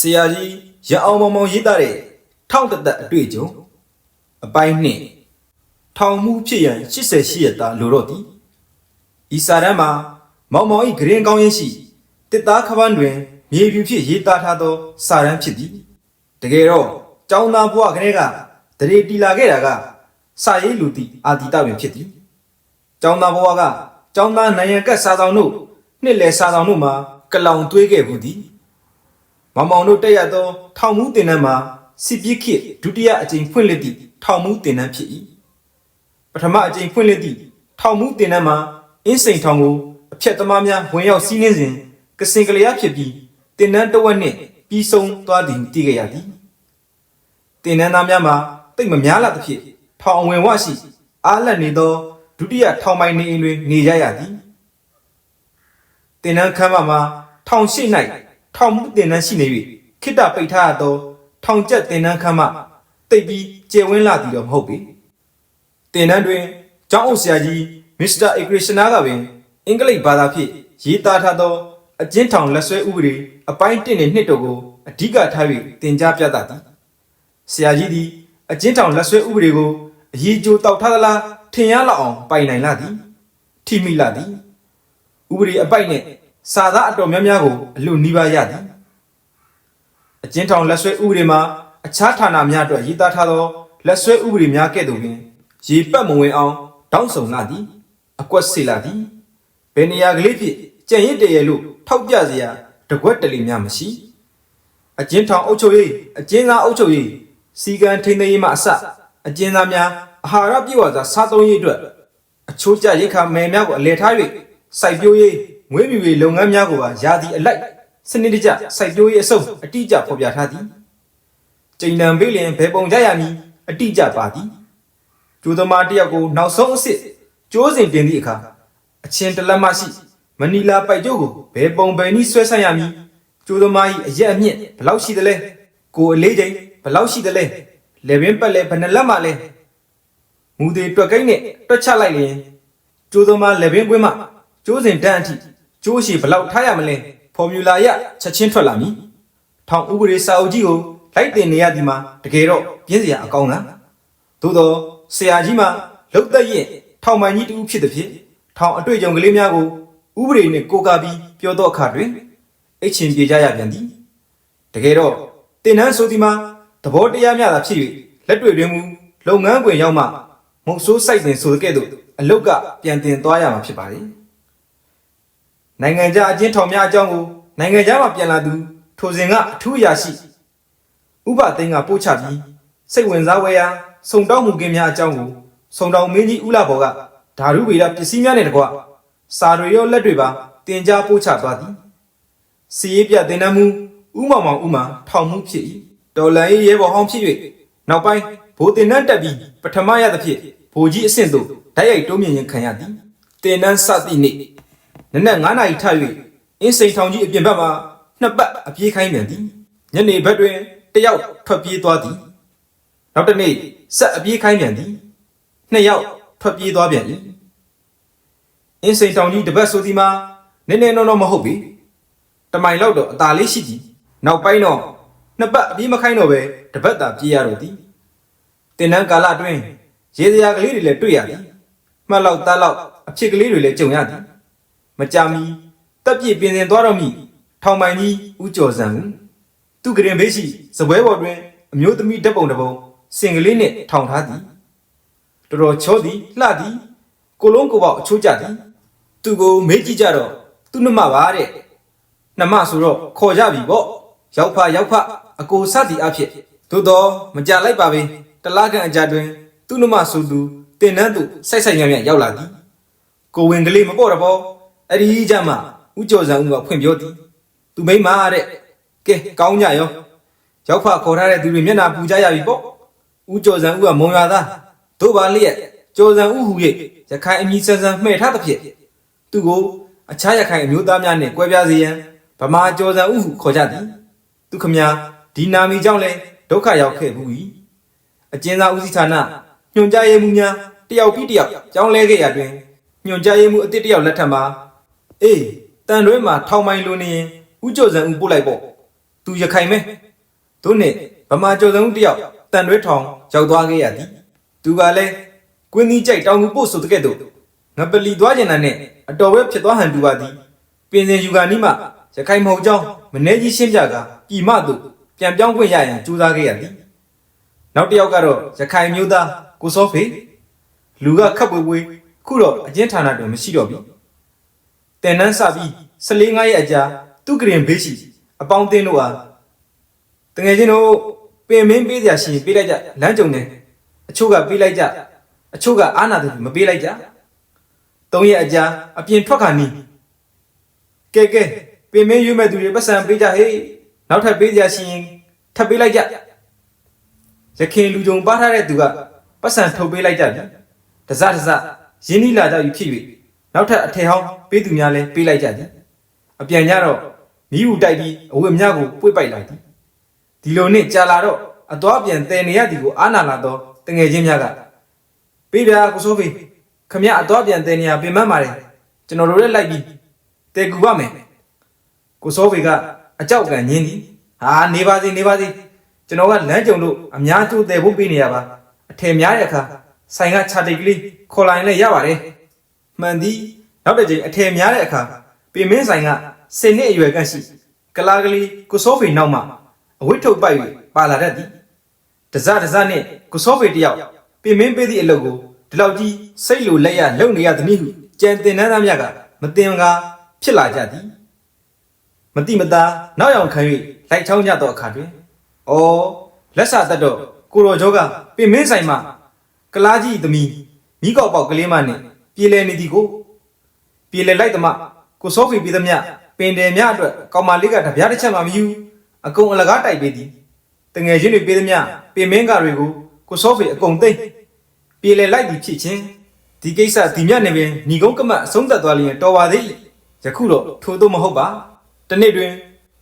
ဆရာကြီးရအောင်မောင်မောင်ရေးသားတဲ့ထောက်တသက်အတွေ့အကြုံအပိုင်းနှစ်ထောင်မှုဖြစ်ရန်88ရက်သားလိုတော့သည်ဤစာတမ်းမှာမောင်မောင်၏ဂရင်ကောင်းရင်းရှိတစ်သားခပန်းတွင်မြေပြူဖြစ်ရေးသားထားသော စာတမ်းဖြစ်သည်တကယ်တော့ကျောင်းသားဘဝကလေးကတရေတီလာခဲ့တာကစာရေးလူသည်အာတိတပင်ဖြစ်သည်ကျောင်းသားဘဝကကျောင်းသားနိုင်ရန်ကတ်စာဆောင်တို့နှစ်လယ်စာဆောင်တို့မှာကလောင်သွေးခဲ့ဘူးသည် မောင်မောင်တို့တက်ရသော ထောင်မှုတင်နန်းမှာစစ်ပစ်ခေတ်ဒုတိယအကြိမ်ဖွင့်လှစ်သည့်ထောင်မှုတင်နန်းဖြစ်၏ပထမအကြိမ်ဖွင့်လှစ်သည့်ထောင်မှုတင်နန်းမှာအင်းစိန်ထောင်ကိုအဖြတ်သမားများဝင်ရောက်စီးနှင်းစဉ်ကစင်ကလျာဖြစ်ပြီးတင်နန်းတစ်ဝက်နှင့်ပြီးဆုံးသွားသည်သိကြရသည်တင်နန်းသားများမှာတိတ်မများလာသဖြင့်ထောင်အဝင်ဝရှိအားလက်နေသောဒုတိယထောင်ပိုင်နေအိမ်တွင်နေကြရသည်တင်နန်းခမ်းမမှာထောင်ရှိ၌ ထောင်မှုတင်နန်းရှိနေ၍ခိတ္တပိတ်ထားရသောထောင်ကျက်တင်နန်းခမ်းမတိတ်ပြီးကျေဝင်းလာသည်တော့မဟုတ်ပေတင်နန်းတွင်ကျောင်းအုပ်ဆရာကြီးမစ္စတာအေဂရရှနာကပင်အင်္ဂလိပ်ဘာသာဖြင့်ရေးသားထားသောအကျဉ်းထောင်လက်ဆွဲဥပဒေအပိုင်း1နဲ့2တို့ကိုအဓိကထား၍တင် जा ပြသသည်ဆရာကြီးသည်အကျဉ်းထောင်လက်ဆွဲဥပဒေကိုအရေးကြိုတောက်ထားသလားထင်ရလောက်အောင်ပိုင်နိုင်လာသည်ထိမိလာသည်ဥပဒေအပိုက်နဲ့ စာသားအတော်များများကိုအလို့နှီးပါရသည်အကျဉ်းထောင်လက်ဆွဲဥပဒေမှာအခြားဌာနများအတွက်ရေးသားထားသောလက်ဆွဲဥပဒေများကဲ့သို့ပင်ရေပတ်မဝင်အောင်တောင်းဆိုလာသည် အကွက်စေလာသည်ဘယ်နေရာကလေးဖြစ်ကြံ့ရစ်တရယ်လို့ထောက်ပြစရာတကွက်တလီများမရှိအကျဉ်းထောင်အုပ်ချုပ်ရေးအကျဉ်းသားအုပ်ချုပ်ရေးစီကံထိန်းသိမ်းရေးမှအစအကျဉ်းသားများအာဟာရပြည့်ဝစွာစားသုံးရေးအတွက်အချိုးကျရိတ်ခါမယ်များကိုအလဲထား၍စိုက်ပျိုးရေး ငွေမြူရေးလုပ်ငန်းများကိုပါယာသည်အလိုက်စနစ်တကျစိုက်ပျိုးရေးအစုံအတိအကျဖော်ပြထားသည်ကျိန်တံပေးလင်ဘယ်ပုံကြရမည်အတိအကျပါသည်ကျိုးသမားတစ်ယောက်ကိုနောက်ဆုံးအစ်စ်ကျိုးစဉ်တင်သည့်အခါအချင်းတစ်လက်မရှိမနီလာပိုက်ကျိုးကိုဘယ်ပုံဘယ်နည်းဆွဲဆိုင်ရမည်ကျိုးသမား၏အရက်အမြင့်ဘယ်လောက်ရှိသလဲကိုယ်အလေးချိန်ဘယ်လောက်ရှိသလဲလေပင်ပတ်လဲဘယ်နှလက်မှလဲမူသေးတွက်ကိန်းနဲ့တွက်ချလိုက်ရင်ကျိုးသမားလက်ဘင်းကွင်းမှကျိုးစဉ်တန်းအထိ ကျိုးရှိဘယ်လောက်ထားရမလဲဖော်မြူလာရချက်ချင်းထွက်လာမည်ထောင်ဥပဒေစာအုပ်ကြီးကိုလိုက်တင်နေရသည်မှာတကယ်တော့ပြင်းစရာအကောင်းလားသို့တော့ဆရာကြီးမှလုတ်သက်ရင်ထောင်ပိုင်ကြီးတူဖြစ်သည်ဖြင့်ထောင်အတွေ့အကြုံကလေးများကိုဥပဒေနှင့်ကိုးကားပြီးပြောတော့အခါတွင်အချင်းပြေကြရပြန်သည်တကယ်တော့တင်နန်းဆိုသည်မှာသဘောတရားများသာဖြစ်၍လက်တွေ့တွင်မူလုပ်ငန်းခွင်ရောက်မှမုတ်ဆိုးစိုက်တင်ဆိုတဲ့ကဲ့သို့အလုတ်ကပြန်တင်သွားရမှာဖြစ်ပါလေ နိုင်ငံခြားအချင်းထောင်များအကြောင်းကိုနိုင်ငံခြားမှာပြန်လာသူထိုစဉ်ကအထူးအရာရှိဥပသိန်းကပို့ချပြီးစိတ်ဝင်စားဝဲရာစုံတောင်းမှုကင်းများအကြောင်းကိုစုံတောင်းမင်းကြီးဦးလာဘော်ကဓာရုဗေဒပစ္စည်းများနဲ့တကွစာတွေရောလက်တွေပါတင် जा ပို့ချသွားသည်စီရေးပြတင်နမှုဥမောင်မောင်ဥမာထောင်မှုဖြစ်၏တော်လန်ရေးရဲဘော်ဟောင်းဖြစ်၍နောက်ပိုင်းဘိုးတင်နန်းတက်ပြီးပထမရသဖြင့်ဘိုးကြီးအဆင့်သို့ဓာတ်ရိုက်တိုးမြင့်ခြင်းခံရသည်တင်နန်းစသည့်နေ့ နနက်9နာရီထ၍အင်းစိန်ထောင်ကြီးအပြင်ဘက်မှနှစ်ပတ်အပြေးခိုင်းပြန်သည်ညနေဘက်တွင်တယောက်ထွက်ပြေးသွားသည်နောက်တစ်နေ့ဆက်အပြေးခိုင်းပြန်သည်နှစ်ယောက်ထွက်ပြေးသွားပြန်၏အင်းစိန်ထောင်ကြီးတစ်ပတ်ဆိုသည်မှာနည်းနည်းနော်နော်မဟုတ်ပေတမိုင်လောက်တော့အသာလေးရှိသည်နောက်ပိုင်းတော့နှစ်ပတ်အပြေးမခိုင်းတော့ပဲတစ်ပတ်သာပြေးရတော့သည်တင်နန်းကာလအတွင်းရေစရာကလေးတွေလည်းတွေ့ရသည်မှတ်လောက်တတ်လောက်အဖြစ်ကလေးတွေလည်းကြုံရသည် မကြမီတက်ပြည့်ပြင်ဆင်သွားတော့မိထောင်ပိုင်ကြီးဦးကျော်စံဦးသူကရင်ဘေးရှိစပွဲပေါ်တွင်အမျိုးသမီးဓာတ်ပုံတစ်ပုံစင်ကလေးနှင့်ထောင်ထားသည်တော်တော်ချောသည်လှသည်ကိုလုံးကိုပေါက်အချိုးကျသည်သူကိုမေးကြည့်ကြတော့သူနှမပါတဲ့နှမဆိုတော့ခေါ်ကြပြီပေါ့ရောက်ဖရောက်ဖအကိုစသည်အဖြစ်သို့တော့မကြလိုက်ပါပဲတလားကန်အကြတွင် သူနှမဆိုသူတင်နှန်းသူစိုက်စိုက်ညံ့ညံ့ရောက်လာသည်ကိုဝင်ကလေးမပေါ့တော့ဘော အဲ့ဒီကြမှာဥကျော်စံဦးကဖွင့်ပြောသည်သူမိမတဲ့ကဲကောင်းကြရောရောက်ဖခေါ်ထားတဲ့သူတွေမျက်နှာပူကြရပြီပေါ့ဥကျော်စံဦးကမုံရွာသားတို့ပါလျက်ကျော်စံဦးဟူ၍ရခိုင်အမည်ဆန်းဆန်းမှဲ့ထားသဖြင့်သူကိုအခြားရခိုင်အမျိုးသားများနှင့်ကွဲပြားစေရန်ဗမာကျော်စံဦးဟုခေါ်ကြသည်သူခမညာဒီနာမည်ကြောင့်လဲဒုက္ခရောက်ခဲ့ဘူး၏အကျဉ်းသားဦးစီးဌာနညွှန်ကြားရေးမှူးများတယောက်ပြီးတယောက်ကြောင်းလဲခဲ့ရတွင်ညွှန်ကြားရေးမှူးအစ်စ်တယောက်လက်ထက်မှာ အေးတန်တွဲမှာထောင်မိုင်လိုနေရင်ဥကျော်စံဦးပို့လိုက်ပေါ့သူရခိုင်မဲသူနဲ့ဗမာကျော်စုံတယောက်တန်ရွဲထောင်ရောက်သွားခဲ့ရသည်သူကလည်းကွင်းသီးကြိုက်တောင်ကူပို့ဆိုတဲ့ကဲ့သို့ငပလီသွားကျင်တာနဲ့အတော်ပဲဖြစ်သွားဟန်တူပါသည်ပင်စင်ယူကာနီးမှရခိုင်မဟုတ်ကြောင်းမနေကြီးရှင်းပြကပြည်မသို့ပြန်ပြောင်းခွင့်ရရန်ကြိုးစားခဲ့ရသည်နောက်တစ်ယောက်ကတော့ရခိုင်မျိုးသားကိုစောဖေလူကခပ်ပွေးပွေးခုတော့အကျဉ်းဌာနတွင်မရှိတော့ပြီ တင်နန်းစပြီး14ငါးရက်အကြာသူကရင်ဘေးရှိအပေါင်းအသင်းတို့ဟာတငယ်ချင်းတို့ပင်မင်းပေးစရာရှိရင်ပေးလိုက်ကြလမ်းကြုံနေအချို့ကပေးလိုက်ကြအချို့ကအာနာသူမပေးလိုက်ကြသုံးရက်အကြာအပြင်ထွက်ခါနီးကဲကဲပင်မင်းရွေးမဲ့သူတွေပတ်စံပေးကြဟေးနောက်ထပ်ပေးစရာရှိရင်ထပ်ပေးလိုက်ကြရခင်လူကြုံပါထားတဲ့သူကပတ်စံထုတ်ပေးလိုက်ကြပြီတစတစရင်းနှီးလာကြပြီဖြစ်၍ နောက်ထပ်အထည်ဟောင်းပေးသူများလည်းပေးလိုက်ကြသည်အပြန်ကြတော့မိဟုတိုက်ပြီးအဝတ်များကိုပွေ့ပိုက်လိုက်သည်ဒီလိုနဲ့ကြာလာတော့အသွားပြန်တည်နေရသည်ကိုအာနာလာတော့တငယ်ချင်းများကပေးဗျာကိုစိုးဖေးခမရအသွားပြန်တည်နေရပြင်မှန်းပါတယ်ကျွန်တော်တို့လည်းလိုက်ပြီးတဲကူပါမယ်ကိုစိုးဖေးကအကြောက်ကညင်းသည်ဟာနေပါစေနေပါစေကျွန်တော်ကလမ်းကြုံလို့အများကျိုးတည်ဖို့ပေးနေရပါအထည်များတဲ့အခါဆိုင်ကခြာတိတ်ကလေးခေါ်လာရင်လည်းရပါတယ် မှန်သည်နောက်တစ်ချိန်အထည်များတဲ့အခါပြင်မင်းဆိုင်ကစင်နှစ်အရွယ်ကန့်ရှိကလာကလေးကိုစိုးဖေးနောက်မှအဝိထုတ်ပိုက်၍ပါလာတတ်သည်တစတစနဲ့ကိုစိုးဖေးတယောက်ပြင်မင်းပေးသည့်အလုပ်ကိုဒီလောက်ကြီးစိတ်လိုလက်ရလုံနေရသည်နည်းဟုကြံတင်နှန်းသားများကမတင်ကားဖြစ်လာကြသည်မတိမသားနောက်ယောင်ခံ၍လိုက်ချောင်းကြသောအခါတွင်ဩလက်ဆာတတ်တော့ကိုရောကျော်ကပင်မင်းဆိုင်မှကလားကြီးသမီးမိကောက်ပေါက်ကလေးမနှင့် ပြေလည်နေသည်ကိုပြေလည်လိုက်သမားကိုစောဖီပြီးသမျှပင်တယ်များအတွက်ကောင်မလေးကတပြားတစ်ချက်မှမယူအကုန်အလကားတိုက်ပေးသည်တငယ်ချင်းတွေပေးသမျှပင်မင်းကတွေကိုကိုစောဖီအကုန်သိမ့်ပြေလည်လိုက်သည်ဖြစ်ချင်းဒီကိစ္စဒီမြတ်နေပင်ညီကုန်းကမတ်အဆုံးသတ်သွားလျင်တော်ပါသေးယခုတော့ထို့သို့မဟုတ်ပါတနေ့တွင်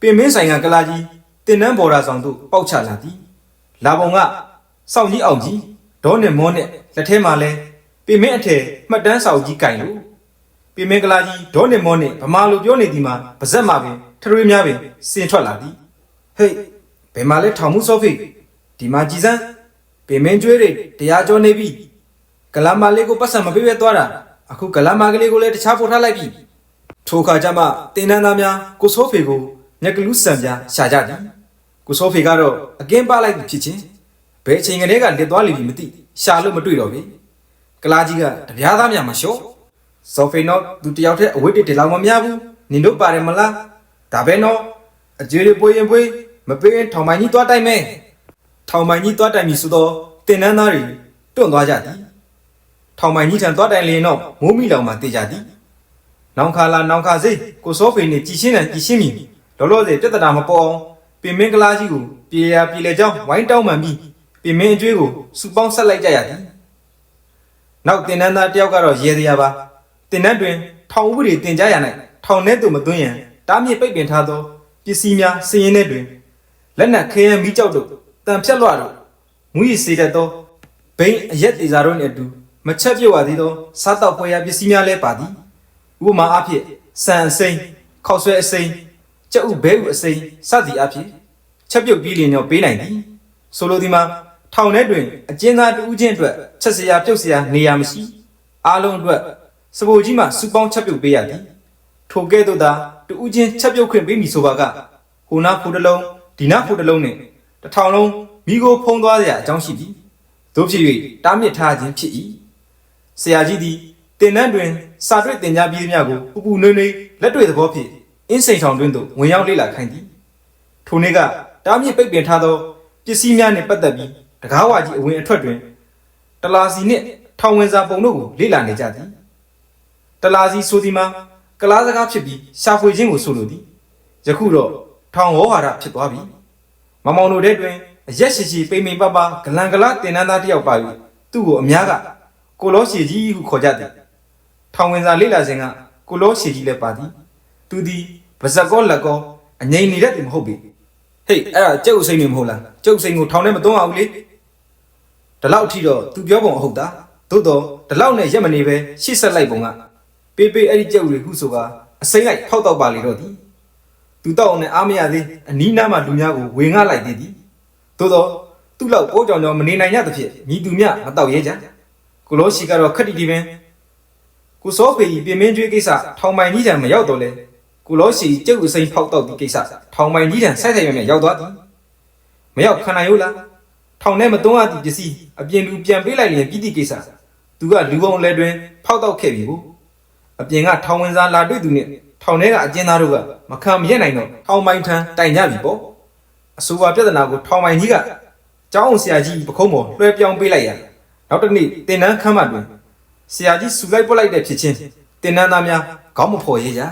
ပင်မင်းဆိုင်ကကလာကြီးတင်နန်းဘော်ရာဆောင်သို့ပေါက်ချလာသည်လာပုံကစောင့်ကြီးအောင်ကြီးဒေါနဲ့မောနဲ့လက်ထဲမှာလဲ ပင်မင်းအထည်မှတ်တမ်းဆောင်ကြီးကင်လို့ပင်မင်းကလာကြီးဒေါနဲ့မောနဲ့ဗမာလိုပြောနေသည်မှာပါဇက်မှာပင်ထရွေးများပင်စင်ထွက်လာသည်ဟေးဘယ်မှာလဲထောင်မှုစောဖိတ်ဒီမှာကြည်စမ်းပင်မင်းကျွေးတွေတရားကျော်နေပြီကလာမလေးကိုပတ်စံမပေးပဲသွားတာအခုကလာမကလေးကိုလည်းတခြားပို့ထားလိုက်ပြီထိုအခါကျမှတင်းနန်းသားများကိုစိုးဖေကိုညက်ကလူးဆံပြရှာကြသည်ကိုစိုးဖေကတော့အကင်းပါလိုက်ပြီဖြစ်ချင်းဘယ်အချိန်ကလေးကလက်သွားလိမ့်မည်မသိရှာလို့မတွေ့တော့ပြီ ကလာကြီးကတပြားသားများမလျှော့စောဖေနော်သူတယောက်တည်းအဝိတ္တတေလောက်မများဘူးနင်တို့ပါတယ်မလားဒါပဲနော်အကျွေးတွေပွေးရင်ပွေးမပေးရင်ထောင်မိုင်ကြီးသွားတိုက်မယ်ထောင်မိုင်ကြီးသွားတိုက်ပြီဆိုတော့တင်းနန်းသားတွေတွန့်သွားကြသည်ထောင်မိုင်ကြီးထံသွားတိုင်လျင်တော့မိုးမိလောင်မှတေးကြသည်နောင်ခါလာနောင်ခါစိကိုစောဖေနဲ့ကြည်ရှင်းတယ်ကြည်ရှင်းပြီလောလောဆယ်ပြဿနာမပေါ်အောင်ပင်မင်းကလားကြီးကိုပြေရပြေလေကြောင်းဝိုင်းတောင်းမှန်ပြီးပင်မင်းအကျွေးကိုစူပေါင်းဆက်လိုက်ကြရသည် နောက်တင်နန်းသားတယောက်ကတော့ရဲတရားပါတင်နန်းတွင် ထောင်ဥပဒေတင်ကြရ၌ထောင်ထဲသို့မသွင်းရန်တားမြစ်ပိတ်ပင်ထားသောပစ္စည်းများစည်ရင်ထဲတွင်လက်နက်ခဲယမ်းမိကြောက်တို့တန်ဖြတ်လွှတ်တို့မူရည်စေတတ်သောဘိန်းအရက်တေစာတို့နှင့်အတူမချက်ပြုတ်ရသေးသောစားတောက်ပွဲရပစ္စည်းများလည်းပါသည်ဥပမာအဖြစ်စံအစိမ်းခောက်ဆွဲအစိမ်းကြက်ဥဘဲဥအစိမ်းစသည်အဖြစ်ချက်ပြုတ်ပြီးလျင်တော့ပေးနိုင်သည်ဆိုလိုဒီမှာ ထောင်ထဲတွင်အကျဉ်းသားတဦးချင်းအတွက်ချက်စရာပြုတ်စရာနေရာမရှိအားလုံးအတွက်စပိုကြီးမှစူပေါင်းချက်ပြုတ်ပေးရသည်ထိုကဲ့သို့သာတဦးချင်းချက်ပြုတ်ခွင့်ပေးမည်ဆိုပါကဟိုနာဖူတစ်လုံးဒီနာဖူတစ်လုံးနဲ့တစ်ထောင်လုံးမိကိုဖုံးသွားစရာအကြောင်းရှိသည်တို့ဖြစ်၍တားမြစ်ထားခြင်းဖြစ်၏ဆရာကြီးသည်တင်နန်းတွင်စာတွေ့တင်ကြားပြီးသမျှကိုပူပူနွေးနွေးလက်တွေ့သဘောဖြင့်အင်းစိန်ဆောင်တွင်သို့ဝင်ရောက်လေ့လာခိုင်းသည်ထိုနေ့ကတားမြစ်ပိတ်ပင်ထားသောပစ္စည်းများနှင့်ပတ်သက်ပြီး တကားဝါကြီးအဝင်အထွက်တွင်တလာစီနှင့်ထောင်ဝင်စာပုံတို့ကိုလေ့လာနေကြသည်တလာစီဆိုသည်မှာကလားစကားဖြစ်ပြီးရှာဖွေခြင်းကိုဆိုလိုသည်ယခုတော့ထောင်ဝေါ်ဟာရဖြစ်သွားပြီမမောင်တို့တဲ့တွင်အရက်ရှိရှိပိန်ပိန်ပပဂလန်ကလာတင်နန်းသားတစ်ယောက်ပါ၍သူ့ကိုအများကကိုလောရှိကြီးဟုခေါ်ကြသည်ထောင်ဝင်စာလေးလာစဉ်ကကိုလောရှည်ကြီးလည်းပါသည်သူသည်ဗဇက်ကောလက်ကောအငိမ့်နေတဲ့သူမဟုတ်ပြီဟေးအဲ့ဒါကျုပ်စိန်နေမဟုတ်လားကျုပ်စိန်ကိုထောင်ထဲမသွန်းအောင်လေ ဒီလောက်အထိတော့သူပြောပုံအဟုတ်တာသို့တော့ဒီလောက်နဲ့ရက်မနေပဲရှေ့ဆက်လိုက်ပုံကပေးပေးအဲ့ဒီကျုပ်တွေဟုဆိုကအစိမ့်လိုက်ဖောက်တော့ပါလေတော့သည်သူသူတော့နဲ့အားမရသေးအနီးနားမှာလူများကိုဝေငှလိုက်သေးသည်သို့တော့သူ့လောက်ပိုးကြောင်ကြောင်မနေနိုင်ရသဖြင့်ညီသူမြမတော့ရဲကြကိုလိုရှိကတော့ခက်တီတီပင်ကိုစောဖေကြီးပြင်မင်းကျွေးကိစ္စထောင်ပိုင်ကြီးတံမရောက်တော့လဲကိုလိုရှိကျုပ်အစိမ်းဖောက်တော့ဒီကိစ္စထောင်ပိုင်ကြီးတံဆက်ဆက်ရမယ်ရောက်သွားသည်မရောက်ခဏရိုးလား ထောင်ထဲမသွန်းရသည့်ပစ္စည်းအပြင်လူပြန်ပေးလိုက်ရင်ပြည်တိကိစ္စသူကလူပုံလဲတွင်ဖောက်တော့ခဲ့ပြီကိုအပြင်ကထောင်ဝင်စားလာတွေ့သူနဲ့ထောင်ထဲကအကျဉ်းသားတို့ကမခံမရက်နိုင်တော့ထောင်ပိုင်ထမ်းတိုင်ကြပြီပေါ့အဆိုပါပြဿနာကိုထောင်ပိုင်ကြီးကကျောင်းအောင်ဆရာကြီးပခုံးပေါ်လွှဲပြောင်းပေးလိုက်ရနောက်တစ်နေ့တင်နန်းခမ်းမတွင်ဆရာကြီးစူလိုက်ပုတ်လိုက်တဲ့ဖြစ်ချင်းတင်နန်းသားများခေါင်းမဖော်ရကြ